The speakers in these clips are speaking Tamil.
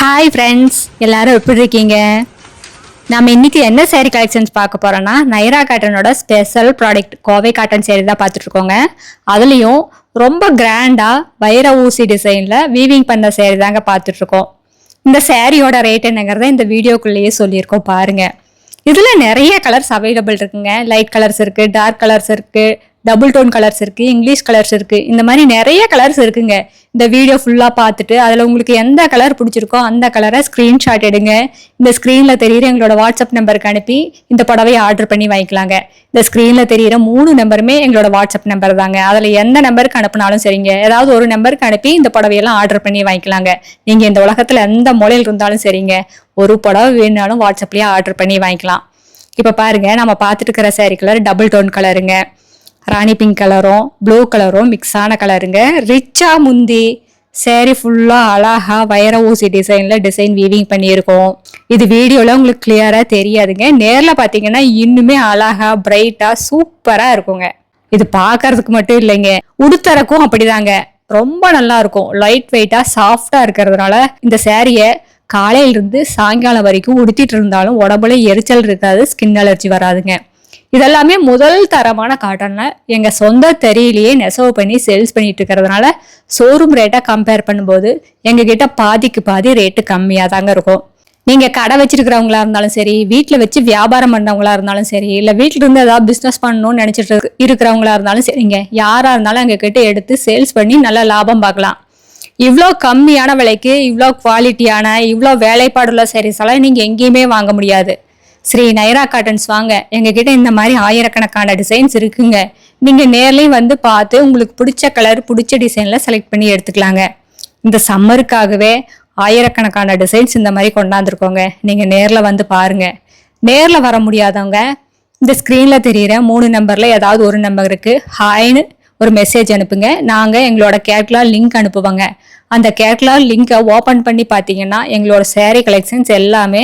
ஹாய் ஃப்ரெண்ட்ஸ் எல்லாரும் எப்படி இருக்கீங்க? நம்ம இன்றைக்கி என்ன சேரீ கலெக்ஷன்ஸ் பார்க்க போகிறோன்னா Naira காட்டனோட special product Kovai cotton sari தான் பார்த்துட்ருக்கோங்க அதுலேயும் ரொம்ப கிராண்டாக வைர ஊசி டிசைனில் வீவிங் பண்ண சேரீ தாங்க பார்த்துட்ருக்கோம் இந்த சேரீயோட ரேட் என்னங்கிறத இந்த வீடியோக்குள்ளேயே சொல்லியிருக்கோம் பாருங்கள் இதில் நிறைய கலர்ஸ் அவைலபிள் இருக்குங்க. லைட் கலர்ஸ் இருக்குது டார்க் கலர்ஸ் இருக்குது டபுள் டோன் கலர்ஸ் இருக்குது இங்கிலீஷ் கலர்ஸ் இருக்குது இந்த மாதிரி நிறைய கலர்ஸ் இருக்குங்க. இந்த வீடியோ ஃபுல்லாக பார்த்துட்டு அதில் உங்களுக்கு எந்த கலர் பிடிச்சிருக்கோ அந்த கலரை ஸ்க்ரீன்ஷாட் எடுங்க. இந்த ஸ்க்ரீனில் தெரியுற எங்களோட வாட்ஸ்அப் நம்பருக்கு அனுப்பி இந்த புடவையை ஆர்டர் பண்ணி வாங்கிக்கலாங்க. இந்த ஸ்க்ரீனில் தெரியுற மூணு நம்பருமே எங்களோட வாட்ஸ்அப் நம்பர் தாங்க. அதில் எந்த நம்பருக்கு அனுப்புனாலும் சரிங்க. ஏதாவது ஒரு நம்பருக்கு அனுப்பி இந்த புடவையெல்லாம் ஆர்டர் பண்ணி வாங்கிக்கலாங்க. நீங்கள் இந்த உலகத்தில் எந்த மூலையில் இருந்தாலும் சரிங்க. ஒரு புடவை வேணுனாலும் வாட்ஸ்அப்லேயே ஆர்டர் பண்ணி வாங்கிக்கலாம். இப்போ பாருங்க நம்ம பார்த்துட்டு இருக்கிற சாரி கலர் டபுள் டோன் கலருங்க ராணி பிங்க் கலரும் ப்ளூ கலரும் மிக்ஸான கலருங்க ரிச்சாக முந்தி சேரீ ஃபுல்லாக அழகாக வைர ஊசி டிசைனில் டிசைன் வீவிங் பண்ணியிருக்கோம். இது வீடியோவில் உங்களுக்கு கிளியராக தெரியாதுங்க. நேரில் பார்த்தீங்கன்னா இன்னுமே அழகா பிரைட்டாக சூப்பராக இருக்குங்க. இது பார்க்கறதுக்கு மட்டும் இல்லைங்க. உடுத்தரக்கும் அப்படிதாங்க. ரொம்ப நல்லா இருக்கும். லைட் வெயிட்டாக சாஃப்டாக இருக்கிறதுனால இந்த சேரீயை காலையிலிருந்து சாயங்காலம் வரைக்கும் உடுத்திட்டு இருந்தாலும் உடம்புல எரிச்சல் இருக்காது ஸ்கின் அலர்ஜி வராதுங்க. இதெல்லாமே முதல் தரமான காட்டனில் எங்கள் சொந்த தெரியலையே நெசவு பண்ணி சேல்ஸ் பண்ணிட்டு இருக்கிறதுனால ஷோரூம் ரேட்டை கம்பேர் பண்ணும்போது எங்க கிட்ட பாதிக்கு பாதி ரேட்டு கம்மியாக தாங்க இருக்கும். நீங்கள் கடை வச்சிருக்கிறவங்களா இருந்தாலும் சரி வீட்டில் வச்சு வியாபாரம் பண்ணவங்களா இருந்தாலும் சரி இல்லை வீட்டில் இருந்து ஏதாவது பிஸ்னஸ் பண்ணணும்னு நினச்சிட்டு இருக்கிறவங்களா இருந்தாலும் சரிங்க யாராக இருந்தாலும் எங்க கிட்ட எடுத்து சேல்ஸ் பண்ணி நல்ல லாபம் பார்க்கலாம். இவ்வளோ கம்மியான விலைக்கு இவ்வளோ குவாலிட்டியான இவ்வளோ வேலைப்பாடுள்ள sarees எல்லாம் நீங்கள் எங்கேயுமே வாங்க முடியாது. ஸ்ரீ நைரா காட்டன்ஸ் வாங்க. எங்ககிட்ட இந்த மாதிரி ஆயிரக்கணக்கான டிசைன்ஸ் இருக்குங்க. நீங்கள் நேர்லேயும் வந்து பார்த்து உங்களுக்கு பிடிச்ச கலர் பிடிச்ச டிசைனில் செலக்ட் பண்ணி எடுத்துக்கலாங்க. இந்த சம்மருக்காகவே ஆயிரக்கணக்கான டிசைன்ஸ் இந்த மாதிரி கொண்டாந்துருக்கோங்க. நீங்கள் நேரில் வந்து பாருங்க. நேரில் வர முடியாதவங்க இந்த ஸ்க்ரீனில் தெரியிற மூணு நம்பரில் ஏதாவது ஒரு நம்பருக்கு ஹாய்னு ஒரு மெசேஜ் அனுப்புங்க. நாங்கள் எங்களோட கேட்லாக் லிங்க் அனுப்புவோங்க. அந்த கேட்லாக் லிங்கை ஓப்பன் பண்ணி பார்த்தீங்கன்னா எங்களோட சேரீ கலெக்ஷன்ஸ் எல்லாமே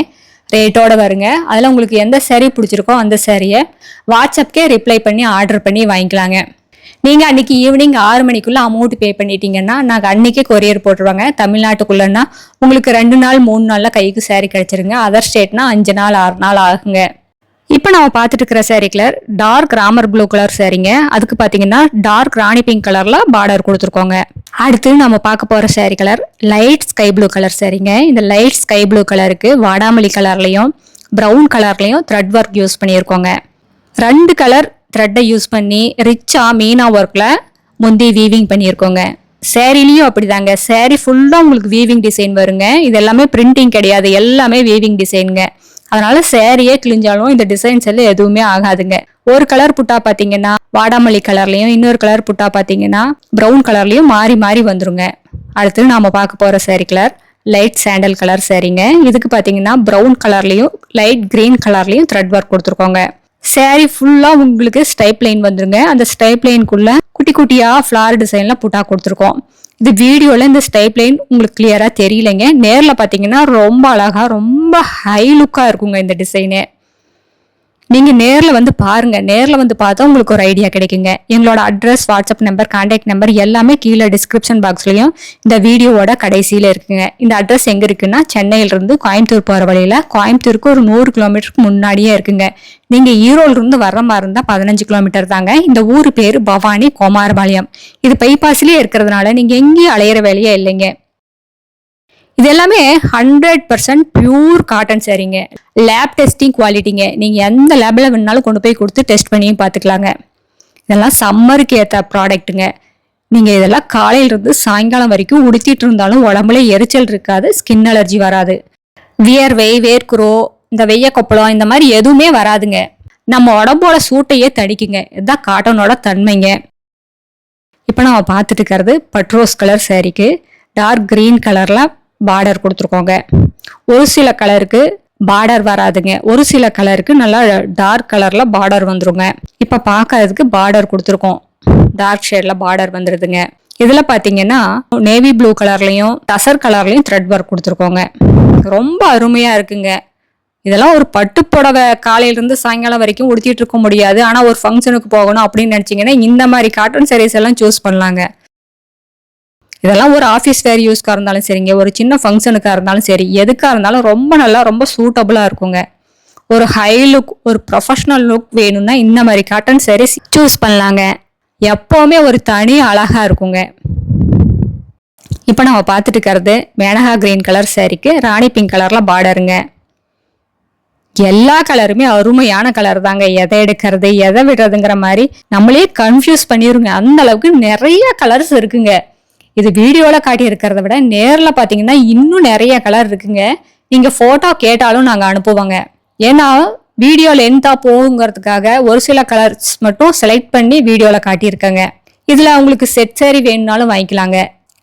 ரேட்டோட வருங்க. அதில் உங்களுக்கு எந்த சேரீ பிடிச்சிருக்கோ அந்த சேரீயை வாட்ஸ்அப்கே ரிப்ளை பண்ணி ஆர்டர் பண்ணி வாங்கிக்கலாங்க. நீங்கள் அன்றைக்கி ஈவினிங் ஆறு மணிக்குள்ளே அமௌண்ட் பே பண்ணிட்டீங்கன்னா நாங்கள் அன்றைக்கே கொரியர் போட்டுருவாங்க. தமிழ்நாட்டுக்குள்ளேன்னா உங்களுக்கு ரெண்டு நாள் மூணு நாளில் கைக்கு சேரீ கிடைச்சிருங்க. அதர் ஸ்டேட்னா அஞ்சு நாள் ஆறு நாள் ஆகுங்க. இப்போ நம்ம பார்த்துட்டு இருக்கிற saree colour dark Ramar blue colour சாரீங்க அதுக்கு பார்த்தீங்கன்னா டார்க் ராணி பிங்க் கலரில் பார்டர் கொடுத்துருக்கோங்க. அடுத்து நம்ம பார்க்க போகிற saree colour light sky blue colour சாரீங்க இந்த லைட் ஸ்கை ப்ளூ கலருக்கு வாடாமல்லி கலர்லையும் ப்ரௌன் கலர்லையும் த்ரெட் ஒர்க் யூஸ் பண்ணியிருக்கோங்க. ரெண்டு கலர் த்ரெட்டை யூஸ் பண்ணி ரிச்சா மீனா ஒர்க்கில் முந்தி வீவிங் பண்ணியிருக்கோங்க. சேரீலையும் அப்படிதாங்க. சேரீ ஃபுல்லாக உங்களுக்கு வீவிங் டிசைன் வருங்க. இது எல்லாமே பிரிண்டிங் கிடையாது. எல்லாமே வீவிங் டிசைனுங்க அதனால சேரீயே கிழிஞ்சாலும் இந்த டிசைன்ஸ் எல்லாம் எதுவுமே ஆகாதுங்க. ஒரு கலர் புட்டா பார்த்தீங்கன்னா வாடாமல்லி கலர்லையும் இன்னொரு கலர் புட்டா பார்த்தீங்கன்னா ப்ரௌன் கலர்லையும் மாறி மாறி வந்துருங்க. அடுத்து நாம பார்க்க போகிற sari colour light sandal colour சேரீங்க இதுக்கு பார்த்தீங்கன்னா ப்ரௌன் கலர்லையும் லைட் கிரீன் கலர்லையும் த்ரெட் ஒர்க் கொடுத்துருக்கோங்க. சேரீ ஃபுல்லாக உங்களுக்கு ஸ்டைப் லைன் வந்துருங்க. அந்த ஸ்டைப் லைனுக்குள்ள குட்டி குட்டியாக ஃப்ளார் டிசைனில் புட்டா கொடுத்துருக்கோம். இது வீடியோவில் இந்த ஸ்டைப் லைன் உங்களுக்கு கிளியராக தெரியலைங்க. நேரில் பார்த்தீங்கன்னா ரொம்ப அழகாக ரொம்ப ஹை லுக்காக இருக்குங்க இந்த டிசைனு நீங்கள் நேரில் வந்து பாருங்க. நேரில் வந்து பார்த்தா உங்களுக்கு ஒரு ஐடியா கிடைக்குங்க. எங்களோட address WhatsApp number contact number எல்லாமே கீழே டிஸ்கிரிப்ஷன் பாக்ஸ்லையும் இந்த வீடியோவோட கடைசியில் இருக்குங்க. இந்த அட்ரஸ் எங்கே இருக்குன்னா சென்னையிலிருந்து கோயம்புத்தூர் போகிற வழியில் கோயம்புத்தூருக்கு ஒரு நூறு கிலோமீட்டருக்கு முன்னாடியே இருக்குங்க. நீங்கள் ஈரோடுலேருந்து வர்ற மாதிரி இருந்தால் பதினஞ்சு கிலோமீட்டர் தாங்க. இந்த ஊர் பேர் பவானி குமாரபாளையம். இது பைபாஸ்லேயே இருக்கிறதுனால நீங்கள் எங்கேயும் அலையிற வேலையே இல்லைங்க. இது எல்லாமே ஹண்ட்ரட் பர்சன்ட் பியூர் காட்டன் சேரீங்க லேப் டெஸ்டிங் குவாலிட்டிங்க நீங்கள் எந்த லேபில் வேணுனாலும் கொண்டு போய் கொடுத்து டெஸ்ட் பண்ணியும் பார்த்துக்கலாங்க. இதெல்லாம் சம்மருக்கு ஏற்ற ப்ராடக்ட்டுங்க நீங்கள் இதெல்லாம் காலையிலிருந்து சாயங்காலம் வரைக்கும் உடுத்திட்டு இருந்தாலும் உடம்புல எரிச்சல் இருக்காது ஸ்கின் அலர்ஜி வராது. வியர்வை வேர்க்குரோ இந்த வெய்ய கொப்பளம் இந்த மாதிரி எதுவுமே வராதுங்க. நம்ம உடம்போட சூட்டையே தடிக்குங்க இதுதான் காட்டனோட தன்மைங்க. இப்போ நம்ம பார்த்துட்டு இருக்கிறது பட்ரோஸ் கலர் சேரீக்கு டார்க் கிரீன் கலரில் பார்டர் கொடுத்துருக்கோங்க. ஒரு சில கலருக்கு பார்டர் வராதுங்க. ஒரு சில கலருக்கு நல்லா டார்க் கலரில் பார்டர் வந்துருங்க. இப்போ பார்க்கறதுக்கு பார்டர் கொடுத்துருக்கோம். டார்க் ஷேடில் பார்டர் வந்துடுதுங்க இதில் பார்த்தீங்கன்னா நேவி ப்ளூ கலர்லையும் டசர் கலர்லையும் த்ரெட் ஒர்க் கொடுத்துருக்கோங்க. ரொம்ப அருமையாக இருக்குங்க. இதெல்லாம் ஒரு பட்டு புடவை காலையிலேருந்து சாயங்காலம் வரைக்கும் உடுத்திட்டு இருக்க முடியாது. ஆனால் ஒரு ஃபங்க்ஷனுக்கு போகணும் அப்படின்னு நினச்சிங்கன்னா இந்த மாதிரி காட்டன் சாரீஸ் எல்லாம் சூஸ் பண்ணலாங்க. இதெல்லாம் ஒரு ஆஃபீஸ் வேர் யூஸ்க்காக இருந்தாலும் சரிங்க ஒரு சின்ன ஃபங்க்ஷனுக்காக இருந்தாலும் சரி எதுக்காக இருந்தாலும் ரொம்ப நல்லா ரொம்ப சூட்டபுளாக இருக்குங்க. ஒரு ஹை லுக் ஒரு ப்ரொஃபஷ்னல் லுக் வேணும்னா இந்த மாதிரி காட்டன் சாரீஸ் சூஸ் பண்ணலாங்க. எப்போவுமே ஒரு தனி அழகாக இருக்குங்க. இப்போ நம்ம பார்த்துட்டு இருக்கிறது மேனகா க்ரீன் கலர் சாரீக்கு ராணி பிங்க் கலரில் பார்டருங்க எல்லா கலருமே அருமையான கலர் தாங்க. எதை எடுக்கிறது எதை விடுறதுங்கிற மாதிரி நம்மளே கன்ஃபியூஸ் பண்ணிடுங்க அந்த அளவுக்கு நிறைய கலர்ஸ் இருக்குங்க. இது வீடியோவில் காட்டியிருக்கிறத விட நேரில் பார்த்தீங்கன்னா இன்னும் நிறைய கலர் இருக்குங்க. நீங்கள் ஃபோட்டோ கேட்டாலும் நாங்கள் அனுப்புவோங்க. ஏன்னா வீடியோ லென்த்தாக போகுங்கிறதுக்காக ஒரு சில கலர்ஸ் மட்டும் செலக்ட் பண்ணி வீடியோவில் காட்டியிருக்கேங்க. இதில் உங்களுக்கு செட் சேரீ வேணும்னாலும் வாங்கிக்கலாங்க.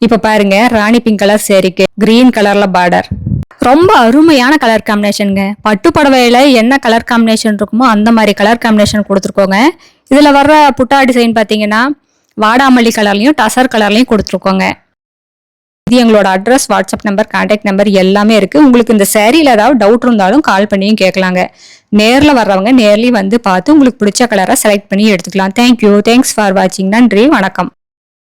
இப்போ பாருங்க ராணி பிங்க் கலர் சேரீக்கு கிரீன் கலரில் பார்டர் ரொம்ப அருமையான கலர் காம்பினேஷனுங்க பட்டு புடவையில என்ன கலர் காம்பினேஷன் இருக்குமோ அந்த மாதிரி கலர் காம்பினேஷன் கொடுத்துருக்கோங்க. இதில் வர்ற புட்டா டிசைன் பார்த்தீங்கன்னா வாடாமல்லி கலர்லையும் டசர் கலர்லையும் கொடுத்துருக்கோங்க. இது எங்களோட address WhatsApp number contact number எல்லாமே இருக்கு. உங்களுக்கு இந்த சேரீல ஏதாவது டவுட் இருந்தாலும் கால் பண்ணியும் கேட்கலாங்க. நேரில் வர்றவங்க நேர்லேயும் வந்து பார்த்து உங்களுக்கு பிடிச்ச கலரை செலக்ட் பண்ணி எடுத்துக்கலாம். தேங்க்யூ தேங்க்ஸ் ஃபார் வாட்சிங் நன்றி. வணக்கம்.